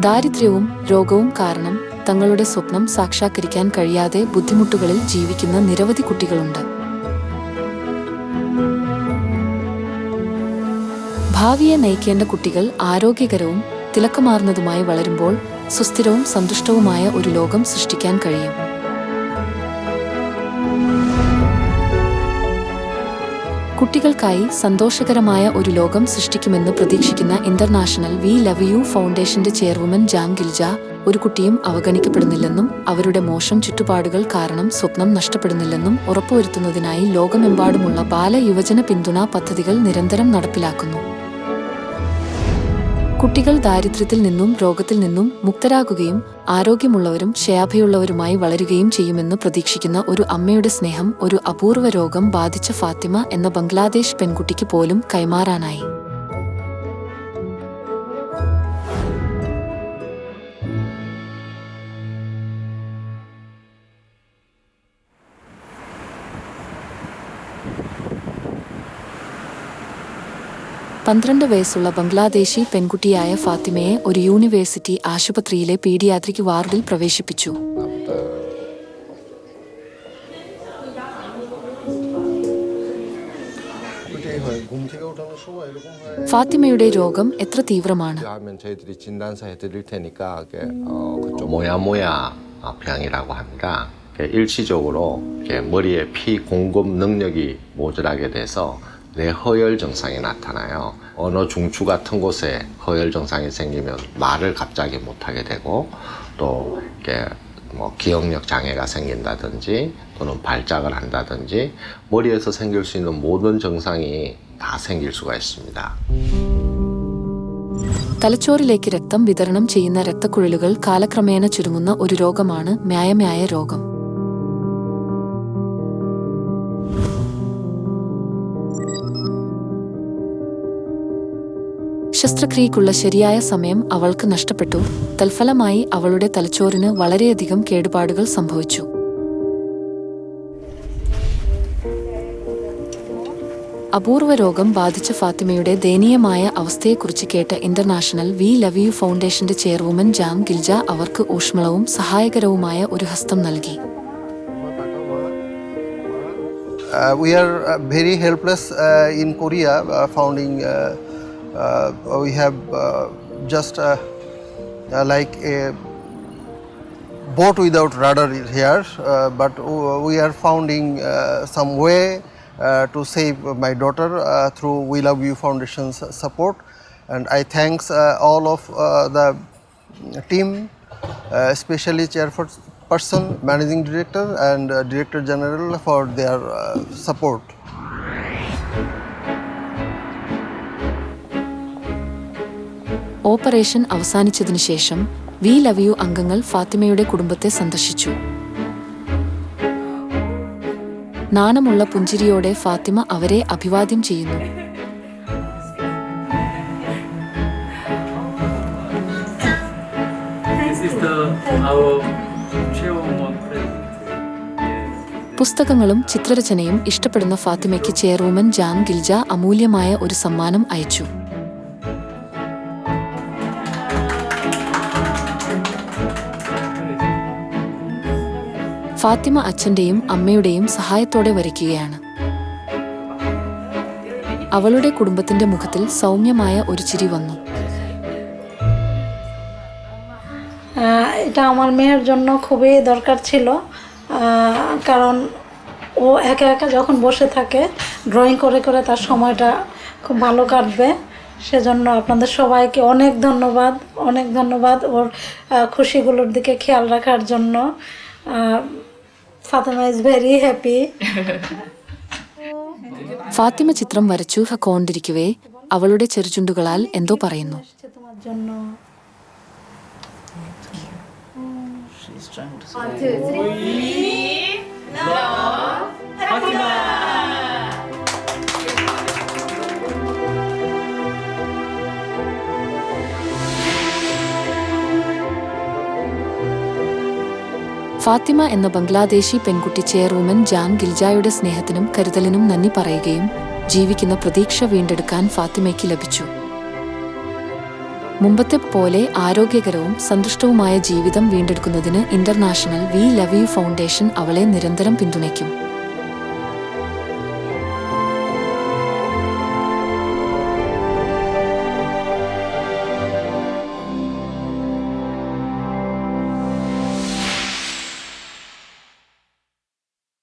ദാരിദ്ര്യവും രോഗവും കാരണം തങ്ങളുടെ സ്വപ്നം സാക്ഷാത്കരിക്കാൻ കഴിയാതെ ബുദ്ധിമുട്ടുകളിൽ ജീവിക്കുന്ന നിരവധി കുട്ടികളുണ്ട്. ഭാവിയെ നയിക്കേണ്ട കുട്ടികൾ ആരോഗ്യകരവും തിളക്കമാർന്നതുമായി വളരുമ്പോൾ സുസ്ഥിരവും സന്തുഷ്ടവുമായ ഒരു ലോകം സൃഷ്ടിക്കാൻ കഴിയും. കുട്ടികൾക്കായി സന്തോഷകരമായ ഒരു ലോകം സൃഷ്ടിക്കുമെന്ന് പ്രതീക്ഷിക്കുന്ന ഇന്റർനാഷണൽ വി ലവ് യു ഫൗണ്ടേഷന്റെ ചെയർവുമൻ ജാം ഗിൽജ ഒരു കുട്ടിയും അവഗണിക്കപ്പെടുന്നില്ലെന്നും അവരുടെ മോശം ചുറ്റുപാടുകൾ കാരണം സ്വപ്നം നഷ്ടപ്പെടുന്നില്ലെന്നും ഉറപ്പുവരുത്തുന്നതിനായി ലോകമെമ്പാടുമുള്ള ബാല യുവജന പിന്തുണ പദ്ധതികൾ നിരന്തരം നടപ്പിലാക്കുന്നു. കുട്ടികൾ ദാരിദ്ര്യത്തിൽ നിന്നും രോഗത്തിൽ നിന്നും മുക്തരാകുകയും ആരോഗ്യമുള്ളവരും ക്ഷയാഭയുള്ളവരുമായി വളരുകയും ചെയ്യുമെന്ന് പ്രതീക്ഷിക്കുന്ന ഒരു അമ്മയുടെ സ്നേഹം ഒരു അപൂർവ രോഗം ബാധിച്ച ഫാത്തിമ എന്ന ബംഗ്ലാദേശ് പെൺകുട്ടിക്ക് പോലും കൈമാറാനായി. പന്ത്രണ്ട് വയസ്സുള്ള ബംഗ്ലാദേശി പെൺകുട്ടിയായ ഫാത്തിമയെ ഒരു യൂണിവേഴ്സിറ്റി ആശുപത്രിയിലെ പീഡിയാട്രിക് വാർഡിൽ പ്രവേശിപ്പിച്ചു 그렇게 해요. 곰태가 오다는 소가 이러고 해. ഫാത്തിമയുടെ രോഗം എത്ര തീവ്രമാണ് 하면 저희들이 진단서 해드릴 테니까 그게 어, 그쪽 모야모야 병이라고 합니다. 이렇게 일시적으로 이렇게 머리에 피 공급 능력이 모자라게 돼서 뇌허열 증상이 나타나요. 언어 중추 같은 곳에 허열 증상이 생기면 말을 갑자기 못하게 되고 또 이렇게 뭐 기억력 장애가 생긴다든지 또는 발작을 한다든지 머리에서 생길 수 있는 모든 증상이 다 생길 수가 있습니다. തലച്ചോറിലേക്ക് രക്തം വിതരണം ചെയ്യുന്ന രക്തക്കുഴലുകൾ കാലക്രമേണ ചുരുങ്ങുന്ന ഒരു രോഗമാണ് മ്യായമ്യായ രോഗം ശസ്ത്രക്രിയക്കുള്ള ശരിയായ സമയം അവൾക്ക് നഷ്ടപ്പെട്ടു തൽഫലമായി അവളുടെ തലച്ചോറിന് വളരെയധികം കേടുപാടുകൾ സംഭവിച്ചു അപൂർവ രോഗം ബാധിച്ച ഫാത്തിമയുടെ ദയനീയമായ അവസ്ഥയെക്കുറിച്ച് കേട്ട ഇന്റർനാഷണൽ വി ലവ് യു ഫൗണ്ടേഷന്റെ ചെയർവുമൻ ജാം ഗിൽജ അവർക്ക് ഊഷ്മളവും സഹായകരവുമായ ഒരു ഹസ്തം നൽകി Uh, we are uh, very helpless uh, in Korea, uh, founding. Uh, we have uh, just uh, uh, like a boat without rudder here, uh, but we are founding uh, some way uh, to save my daughter uh, through We Love You Foundation's support, and I thanks uh, all of uh, the team, uh, especially chairperson, managing director, and uh, director general for their uh, support. Operation അവസാനിച്ചതിനു ശേഷം we love U അംഗങ്ങൾ ഫാത്തിമയുടെ കുടുംബത്തെ സന്ദർശിച്ചു. നാണമുള്ള പുഞ്ചിരിയോടെ ഫാത്തിമ അവരെ അഭിവാദ്യം ചെയ്യുന്നു. പുസ്തകങ്ങളും ചിത്രരചനയും ഇഷ്ടപ്പെടുന്ന ഫാത്തിമയ്ക്ക് ചെയർവുമൻ ജാം ഗിൽജ അമൂല്യമായ ഒരു സമ്മാനം അയച്ചു. ഫാത്തിമ അച്ഛന്റെയും അമ്മയുടെയും സഹായത്തോടെ വരയ്ക്കുകയാണ് അവളുടെ കുടുംബത്തിന്റെ മുഖത്തിൽ സൗമ്യമായ ഒരു ചിരി വന്നു আহ, এটা আমার মেয়ের জন্য খুবই দরকার ছিল আহ, কারণ ও একা একা যখন বসে থাকে ড্রয়িং করে করে তার সময়টা খুব ভালো কাটবে সেজন্য আপনাদের সবাইকে অনেক ধন্যবাদ অনেক ধন্যবাদ ওর আহ, খুশিগুলোর দিকে খেয়াল রাখার জন্য Fathima is very happy Fathima ചിത്രം വരച്ചു ഹക്കോണ്ടിരിക്കവേ അവളുടെ ചെറുചുണ്ടുകളാൽ എന്തോ പറയുന്നു. ഫാത്തിമ ഫാത്തിമ എന്ന ബംഗ്ലാദേശി പെൺകുട്ടി ചെയർവുമൻ ജാൻ ഗിൽജായുടെ സ്നേഹത്തിനും കരുതലിനും നന്ദി പറയുകയും ജീവിക്കുന്ന പ്രതീക്ഷ വീണ്ടെടുക്കാൻ ഫാത്തിമയ്ക്ക് ലഭിച്ചു. മുമ്പത്തെ പോലെ ആരോഗ്യകരവും സന്തുഷ്ടവുമായ ജീവിതം വീണ്ടെടുക്കുന്നതിന് international we love you foundation അവളെ നിരന്തരം പിന്തുണയ്ക്കും.